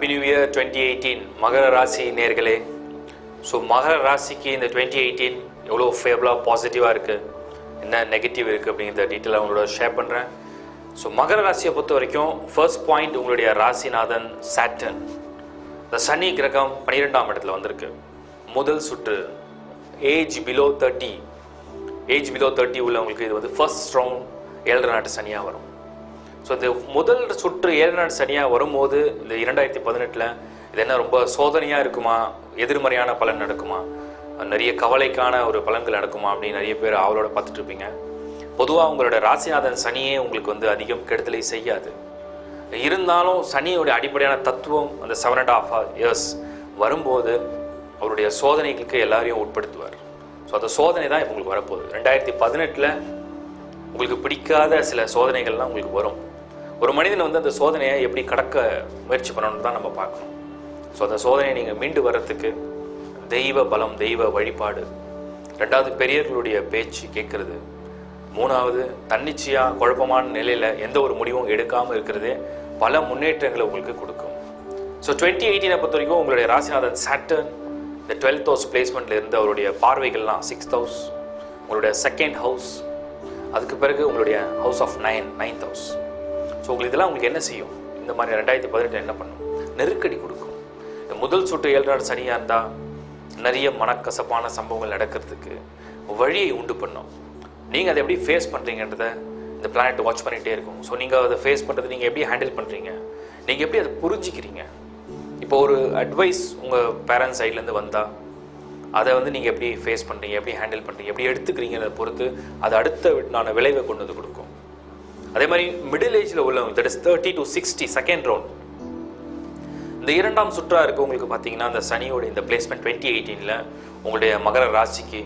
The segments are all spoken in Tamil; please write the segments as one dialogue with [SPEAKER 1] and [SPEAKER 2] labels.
[SPEAKER 1] happy new year twenty eighteen மகர ராசி நேர்களே ஸோ மகர ராசிக்கு இந்த டுவெண்ட்டி எயிட்டீன் எவ்வளோ ஃபேவலாக பாசிட்டிவாக இருக்குது என்ன நெகட்டிவ் இருக்குது அப்படிங்கிறத டீட்டெயிலாக உங்களோட ஷேர் பண்ணுறேன் ஸோ மகர ராசியை பொறுத்த வரைக்கும் ஃபர்ஸ்ட் பாயிண்ட் உங்களுடைய ராசிநாதன் சாட்டன் இந்த சனி கிரகம் பன்னிரெண்டாம் இடத்துல வந்திருக்கு. முதல் சுற்று age below thirty age below thirty உள்ளவங்களுக்கு இது வந்து ஃபர்ஸ்ட் ரவுண்ட் ஏழரை நாட்டு சனியாக வரும். ஸோ இந்த முதல் சுற்று ஏழுநாடு சனியாக வரும்போது இந்த இரண்டாயிரத்தி பதினெட்டில் இது என்ன ரொம்ப சோதனையாக இருக்குமா? எதிர்மறையான பலன் நடக்குமா? நிறைய கவலைக்கான ஒரு பலன்கள் நடக்குமா? அப்படின்னு நிறைய பேர் அவளோட பார்த்துட்டு இருப்பீங்க பொதுவாக உங்களோட ராசிநாதன் சனியே உங்களுக்கு வந்து அதிகம் கெடுதலை செய்யாது. இருந்தாலும் சனியோடைய அடிப்படையான தத்துவம் அந்த செவன் அண்ட் ஆஃப் இயர்ஸ் வரும்போது அவருடைய சோதனைகளுக்கு எல்லாரையும் உட்படுத்துவார். ஸோ அந்த சோதனை தான் இப்போ உங்களுக்கு வரப்போகுது. ரெண்டாயிரத்தி பதினெட்டில் உங்களுக்கு பிடிக்காத சில சோதனைகள்லாம் உங்களுக்கு வரும். ஒரு மனிதன் வந்து அந்த சோதனையை எப்படி கடக்க முயற்சி பண்ணணும் தான் நம்ம பார்க்கணும். ஸோ அந்த சோதனையை நீங்கள் மீண்டு வர்றதுக்கு தெய்வ பலம் தெய்வ வழிபாடு ரெண்டாவது பெரியர்களுடைய பேச்சு கேட்கறது மூணாவது தன்னிச்சையாக குழப்பமான நிலையில் எந்த ஒரு முடிவும் எடுக்காமல் இருக்கிறதே பல முன்னேற்றங்களை உங்களுக்கு கொடுக்கும். ஸோ டுவெண்ட்டி எயிட்டீனை பொறுத்த வரைக்கும் உங்களுடைய ராசிநாதன் சாட்டர்ன் இந்த டுவெல்த் ஹவுஸ் பிளேஸ்மெண்ட்டில் இருந்து அவருடைய பார்வைகள்லாம் சிக்ஸ்த் ஹவுஸ் உங்களுடைய செகண்ட் ஹவுஸ் அதுக்கு பிறகு உங்களுடைய house of nine ninth house so உங்களுக்கு இதெல்லாம் உங்களுக்கு என்ன செய்யும்? இந்த மாதிரி ரெண்டாயிரத்தி பதினெட்டு என்ன பண்ணும்? நெருக்கடி கொடுக்கும். இந்த முதல் சுற்று ஏழு சனியாக இருந்தால் நிறைய மனக்கசப்பான சம்பவங்கள் நடக்கிறதுக்கு வழியை உண்டு பண்ணும். நீங்கள் அதை எப்படி ஃபேஸ் பண்ணுறீங்கன்றத இந்த பிளானட் வாட்ச் பண்ணிகிட்டே இருக்கும். ஸோ நீங்கள் அதை ஃபேஸ் பண்ணுறது நீங்கள் எப்படி ஹேண்டில் பண்ணுறீங்க நீங்கள் எப்படி அதை புரிஞ்சிக்கிறீங்க? இப்போ ஒரு அட்வைஸ் உங்கள் பேரண்ட்ஸ் சைட்லேருந்து வந்தால் அதை வந்து நீங்கள் எப்படி ஃபேஸ் பண்ணுறீங்க எப்படி ஹேண்டில் பண்ணுறீங்க எப்படி எடுத்துக்கிறீங்கிறத பொறுத்து அது அடுத்த நான் விளைவை கொண்டு வந்து கொடுக்கும். அதே மாதிரி மிடில் ஏஜில் உள்ளவங்க that is thirty to sixty second round இந்த இரண்டாம் சுற்றா இருக்கு உங்களுக்கு பார்த்தீங்கன்னா அந்த சனியோட இந்த பிளேஸ்மெண்ட் டுவெண்ட்டி எயிட்டீனில் உங்களுடைய மகர ராசிக்கு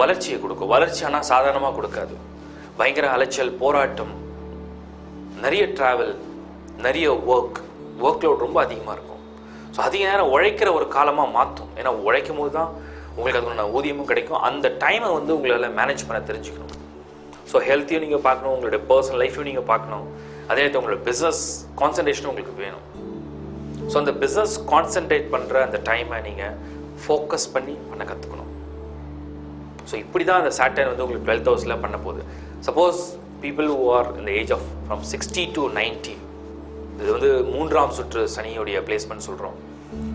[SPEAKER 1] வளர்ச்சியை கொடுக்கும். வளர்ச்சி ஆனால் சாதாரணமாக கொடுக்காது. பயங்கர அலைச்சல் போராட்டம் நிறைய ட்ராவல் நிறைய ஒர்க் ஒர்க் லோட் ரொம்ப அதிகமாக இருக்கும். ஸோ அதிக நேரம் உழைக்கிற ஒரு காலமாக மாற்றும். ஏன்னா உழைக்கும் போது தான் உங்களுக்கு அதுக்கான ஊதியமும் கிடைக்கும். அந்த டைமை வந்து உங்களால் மேனேஜ் பண்ண தெரிஞ்சுக்கணும். ஸோ ஹெல்த்தையும் நீங்கள் பார்க்கணும் உங்களுடைய பர்சனல் லைஃப்பையும் நீங்கள் பார்க்கணும். அதே நேரத்தில் உங்களோட பிஸ்னஸ் கான்சன்ட்ரேஷனும் உங்களுக்கு வேணும். ஸோ அந்த பிஸ்னஸ் கான்சென்ட்ரேட் பண்ணுற அந்த டைமை நீங்கள் ஃபோக்கஸ் பண்ணி பண்ண கற்றுக்கணும் ஸோ இப்படி தான் அந்த சாட்டர்ன் வந்து உங்களுக்கு டுவெல்த் ஹவுஸில் பண்ண போகுது. சப்போஸ் பீப்புள் ஹூ ஆர் இந்த age of from sixty to ninety இது வந்து மூன்றாம் சுற்று சனியுடைய பிளேஸ்மெண்ட் சொல்கிறோம்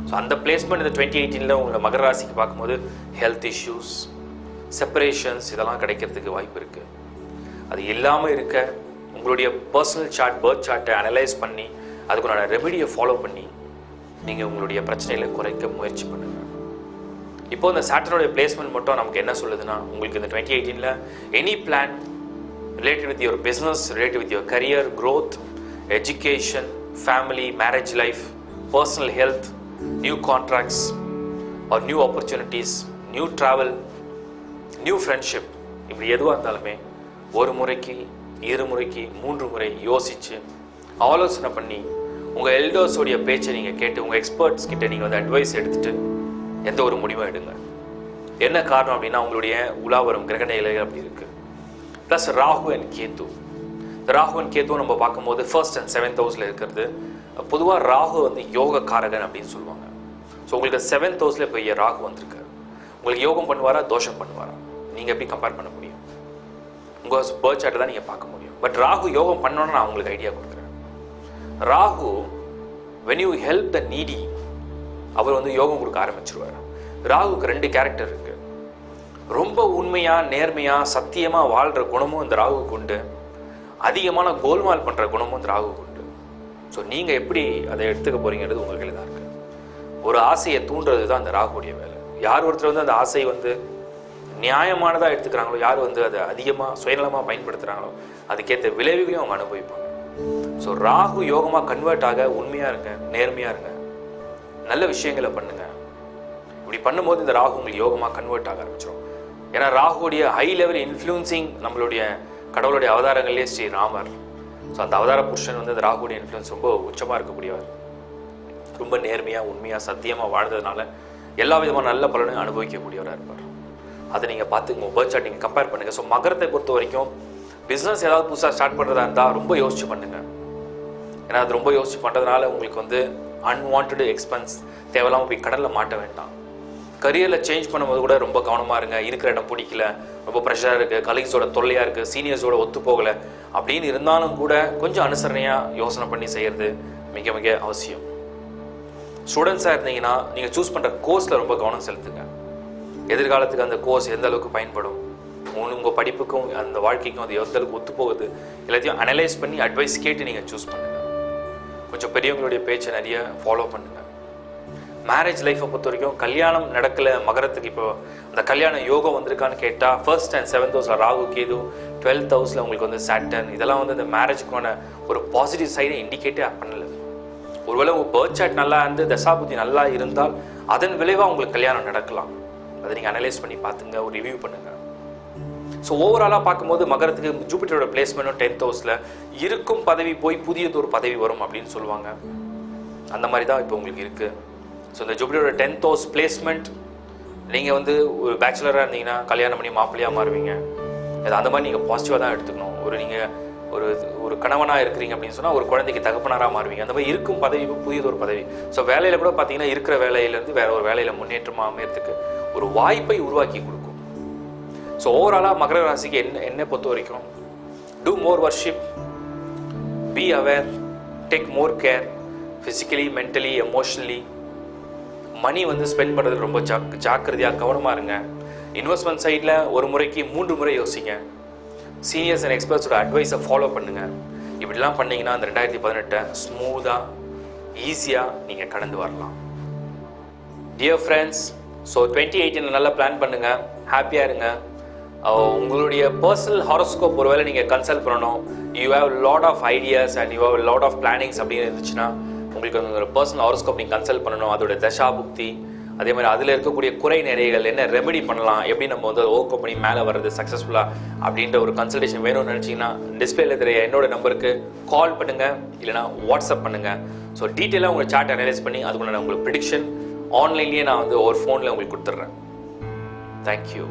[SPEAKER 1] ஸோ அந்த பிளேஸ்மெண்ட் இந்த டுவெண்ட்டி எயிட்டீனில் உங்களை மகர ராசிக்கு பார்க்கும்போது ஹெல்த் இஷ்யூஸ் செப்பரேஷன்ஸ் இதெல்லாம் கிடைக்கிறதுக்கு வாய்ப்பு இருக்குது அது இல்லாமல் இருக்க உங்களுடைய பர்சனல் சார்ட் பர்த் சார்ட்டை அனலைஸ் பண்ணி அதுக்குண்டான ரெமெடியை ஃபாலோ பண்ணி நீங்கள் உங்களுடைய பிரச்சனைகளை குறைக்க முயற்சி பண்ணுங்கள் இப்போ இந்த சாட்டர்னுடைய பிளேஸ்மெண்ட் மட்டும் நமக்கு என்ன சொல்லுதுன்னா உங்களுக்கு இந்த டுவெண்ட்டி எயிட்டீனில் any plan related with your business related with your career growth education family marriage life personal health new contracts or new opportunities new travel new friendship இப்படி எதுவாக இருந்தாலுமே ஒரு முறைக்கு இரு முறைக்கு மூன்று முறை யோசித்து ஆலோசனை பண்ணி உங்கள் எல்டர்ஸோடைய பேச்சை நீங்கள் கேட்டு உங்கள் எக்ஸ்பர்ட்ஸ் கிட்ட நீங்கள் வந்து அட்வைஸ் எடுத்துகிட்டு எந்த ஒரு முடிவும் எடுங்க. என்ன காரணம் அப்படின்னா உங்களுடைய உலாவரும் கிரகண இலைகள் அப்படி இருக்குது ப்ளஸ் ராகு அண்ட் கேத்து. இந்த ராகு அண்ட் கேத்து நம்ம பார்க்கும்போது ஃபர்ஸ்ட் அண்ட் செவன்த் ஹவுஸில் இருக்கிறது. பொதுவாக ராகு வந்து யோக காரகன் அப்படின்னு சொல்லுவாங்க. ஸோ உங்களுக்கு செவன்த் ஹவுஸில் இப்போ ராகு வந்திருக்காரு. உங்களுக்கு யோகம் பண்ணுவாரா தோஷம் பண்ணுவாரா? நீங்கள் எப்படி கம்பேர் பண்ண முடியும்? உங்கள் பேர்த் சார்ட்டை தான் நீங்கள் பார்க்க முடியும். பட் ராகு யோகம் பண்ணணும்னு நான் உங்களுக்கு ஐடியா கொடுக்குறேன். Rahu when you help the needy அவர் வந்து யோகம் கொடுக்க ஆரம்பிச்சிருவார். ராகுக்கு ரெண்டு கேரக்டர் இருக்கு. ரொம்ப உண்மையாக நேர்மையாக சத்தியமாக வாழ்கிற குணமும் இந்த ராகுக்கு உண்டு. அதிகமான கோல்மால் பண்ணுற குணமும் இந்த ராகுக்கு உண்டு. ஸோ நீங்கள் எப்படி அதை எடுத்துக்க போகிறீங்கிறது உங்கள் கையில் தான் இருக்குது ஒரு ஆசையை தூண்டுறது தான் அந்த ராகுடைய வேலை. யார் ஒருத்தர் வந்து அந்த ஆசை வந்து நியாயமானதாக எடுத்துக்கிறாங்களோ யார் வந்து அதை அதிகமாக சுயநலமாக பயன்படுத்துகிறாங்களோ அதுக்கேற்ற விளைவுகளையும் அவங்க அனுபவிப்பாங்க. ஸோ ராகு யோகமாக கன்வெர்ட் ஆக உண்மையாக இருங்க நேர்மையாக இருங்க. நல்ல விஷயங்களை பண்ணுங்க. இப்படி பண்ணும்போது இந்த ராகு உங்களுக்கு யோகமாக கன்வெர்ட் ஆக ஆரம்பிச்சிடும் ஏன்னா ராகுடைய ஹை லெவல் இன்ஃப்ளூன்சிங் நம்மளுடைய கடவுளுடைய அவதாரங்களே ஸ்ரீ ராமர். ஸோ அந்த அவதார புருஷன் வந்து அந்த ராகுடைய இன்ஃப்ளூன்ஸ் ரொம்ப உச்சமாக இருக்கக்கூடியவர். ரொம்ப நேர்மையாக உண்மையாக சத்தியமாக வாழ்ந்ததுனால எல்லா விதமான நல்ல பலனையும் அனுபவிக்கக்கூடியவராக இருப்பார். அதை நீங்கள் பார்த்து உங்கள் பேர்த் சார்ட் நீங்கள் கம்பேர் பண்ணுங்கள் ஸோ மகரத்தை பொறுத்த வரைக்கும் பிஸ்னஸ் ஏதாவது புதுசாக ஸ்டார்ட் பண்ணுறதா இருந்தால் ரொம்ப யோசிச்சு பண்ணுங்கள் ஏன்னா அது ரொம்ப யோசிச்சு பண்ணுறதுனால உங்களுக்கு வந்து அன்வான்ட் எக்ஸ்பென்ஸ் தேவையில்லாமல் போய் கடலில் மாட்ட வேண்டாம். கரியரில் சேஞ்ச் பண்ணும்போது கூட ரொம்ப கவனமாக இருங்க. இருக்கிற இடம் பிடிக்கல ரொம்ப ப்ரெஷராக இருக்குது கலீக்ஸோட தொல்லையாக இருக்குது சீனியர்ஸோட ஒத்து போகலை அப்படின்னு இருந்தாலும் கூட கொஞ்சம் அனுசரணையாக யோசனை பண்ணி செய்கிறது மிக மிக அவசியம். ஸ்டூடெண்ட்ஸாக இருந்தீங்கன்னா நீங்கள் சூஸ் பண்ணுற கோர்ஸில் ரொம்ப கவனம் செலுத்துங்க. எதிர்காலத்துக்கு அந்த கோர்ஸ் எந்த அளவுக்கு பயன்படும்? உங்கள் படிப்புக்கும் அந்த வாழ்க்கைக்கும் அது எந்த அளவுக்கு ஒத்து போகுது? எல்லாத்தையும் அனலைஸ் பண்ணி அட்வைஸ் கேட்டு நீங்கள் சூஸ் பண்ணுங்கள் கொஞ்சம் பெரியவங்களுடைய பேச்சை நிறைய ஃபாலோ பண்ணுங்கள் மேரேஜ் லைஃப்பை பொறுத்த வரைக்கும் கல்யாணம் நடக்கல மகரத்துக்கு இப்போ அந்த கல்யாண யோகம் வந்திருக்கான்னு கேட்டால் ஃபர்ஸ்ட் அண்ட் செவன்த் ஹவுஸில் ராகு கேது டுவெல்த் ஹவுஸில் உங்களுக்கு வந்து சாட்டன் இதெல்லாம் வந்து இந்த மேரேஜுக்கான ஒரு பாசிட்டிவ் சைடை இண்டிகேட்டே பண்ணல. ஒருவேளை உங்கள் பேர்த் சாட் நல்லா இருந்து தசாபுத்தி நல்லா இருந்தால் அதன் விளைவாக உங்களுக்கு கல்யாணம் நடக்கலாம். அதை நீங்கள் அனலைஸ் பண்ணி பார்த்துங்க ஒரு ரிவ்யூ பண்ணுங்கள் ஸோ ஓவராலாக பார்க்கும்போது மகரத்துக்கு ஜூபிட்டரோட பிளேஸ்மெண்ட்டும் டென்த் ஹவுஸில் இருக்கும் பதவி போய் புதியது ஒரு பதவி வரும் அப்படின்னு சொல்லுவாங்க. அந்த மாதிரி தான் இப்போ உங்களுக்கு இருக்குது ஸோ இந்த ஜூபிட்டரோட டென்த் ஹவுஸ் பிளேஸ்மெண்ட் நீங்கள் வந்து ஒரு பேச்சுலராக இருந்தீங்கன்னா கல்யாணம் பண்ணி மாப்பிள்ளையாக மாறுவீங்க. அது அந்த மாதிரி நீங்கள் பாசிட்டிவாக தான் எடுத்துக்கணும். ஒரு நீங்கள் ஒரு ஒரு கணவனாக இருக்கிறீங்க அப்படின்னு சொன்னால் ஒரு குழந்தைக்கு தகப்பனாராக மாறுவீங்க. அந்த மாதிரி இருக்கும் பதவி புதியது ஒரு பதவி. ஸோ வேலையில் கூட பார்த்தீங்கன்னா இருக்கிற வேலையிலேருந்து வேற ஒரு வேலையில் முன்னேற்றமாக அமையறதுக்கு ஒரு வாய்ப்பை உருவாக்கி கொடுக்கும். ஸோ ஓவராலாக மகர ராசிக்கு என்ன என்ன பொறுத்த வரைக்கும் do more worship be aware take more care physically mentally emotionally money வந்து ஸ்பெண்ட் பண்ணுறது ரொம்ப ஜாக் ஜாக்கிரதையாக கவனமாக இருங்க. இன்வெஸ்ட்மெண்ட் சைடில் ஒரு முறைக்கு மூன்று முறை யோசிங்க. சீனியர்ஸ் அண்ட் எக்ஸ்பர்ட்ஸோட அட்வைஸை ஃபாலோ பண்ணுங்கள் இப்படிலாம் பண்ணிங்கன்னா அந்த ரெண்டாயிரத்தி பதினெட்டை ஸ்மூத்தாக ஈஸியாக நீங்கள் கடந்து வரலாம். Dear friends so twenty eighteen நல்லா பிளான் பண்ணுங்கள் ஹாப்பியாக இருங்க. உங்களுடைய பர்சனல் ஹாரோஸ்கோப் ஒருவேளை நீங்கள் கன்சல்ட் பண்ணணும். You have lot of ideas and you have lot of plannings அப்படின்னு இருந்துச்சுன்னா உங்களுக்கு ஒரு பர்சனல் ஹாரோஸ்கோப் நீங்கள் கன்சல்ட் பண்ணணும். அதோட தசா புக்தி அதே மாதிரி அதில் இருக்கக்கூடிய குறை நிறைகள் என்ன ரெமெடி பண்ணலாம் எப்படி நம்ம வந்து ஓவர் பண்ணி மேலே வர்றது சக்ஸஸ்ஃபுல்லாக அப்படின்ற ஒரு கன்சல்டேஷன் வேணும்னு நினச்சிங்கன்னா டிஸ்பிளேல தெரிய என்னோட நம்பருக்கு கால் பண்ணுங்கள் இல்லைனா வாட்ஸ்அப் பண்ணுங்கள் ஸோ டீட்டெயிலாக உங்கள் சார்ட் அனலைஸ் பண்ணி அதுக்குள்ள உங்களுக்கு ப்ரிடிக்ஷன் ஆன்லைன்லேயே நான் வந்து ஒரு ஃபோனில் உங்களுக்கு கொடுத்துட்றேன். தேங்க்யூ